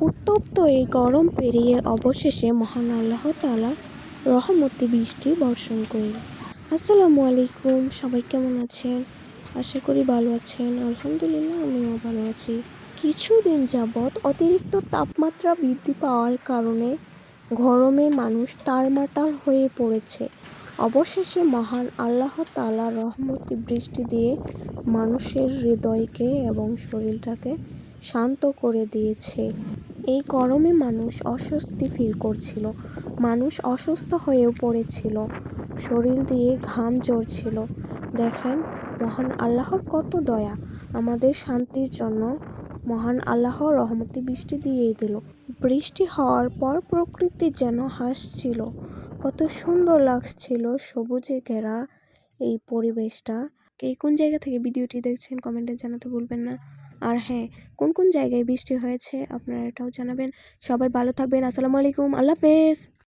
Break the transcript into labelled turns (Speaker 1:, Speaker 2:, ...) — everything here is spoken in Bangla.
Speaker 1: উত্তপ্ত এই গরম পেরিয়ে অবশেষে মহান আল্লাহ তালা রহমতি বৃষ্টি বর্ষণ করল। আসসালামু আলাইকুম, সবাই কেমন আছেন? আশা করি ভালো আছেন। আলহামদুলিল্লাহ, আমিও ভালো আছি। কিছুদিন যাবৎ অতিরিক্ত তাপমাত্রা বৃদ্ধি পাওয়ার কারণে গরমে মানুষ টালমাটাল হয়ে পড়েছে। অবশেষে মহান আল্লাহ তালা রহমতি বৃষ্টি দিয়ে মানুষের হৃদয়কে এবং শরীরটাকে শান্ত করে দিয়েছে। এই গরমে মানুষ অস্বস্তি ফিল করছিল। মানুষ অসুস্থ হয়েও পড়েছিল। শরীর দিয়ে ঘাম ঝরছিল। দেখেন, মহান আল্লাহর কত দয়া। আমাদের শান্তির জন্য মহান আল্লাহ রহমতি বৃষ্টি দিয়েই দিল। বৃষ্টি হওয়ার পর প্রকৃতি যেন হাসছিল। কত সুন্দর লাগছিল সবুজে ঘেরা এই পরিবেশটা। কে কোন জায়গা থেকে ভিডিওটি দেখছেন কমেন্টে জানাতে ভুলবেন না। আর হ্যাঁ কোন কোন জায়গায় বৃষ্টি হয়েছে আপনারা এটাও জানাবেন। সবাই ভালো থাকবেন। আসসালামু আলাইকুম। আল্লাহ হাফেজ।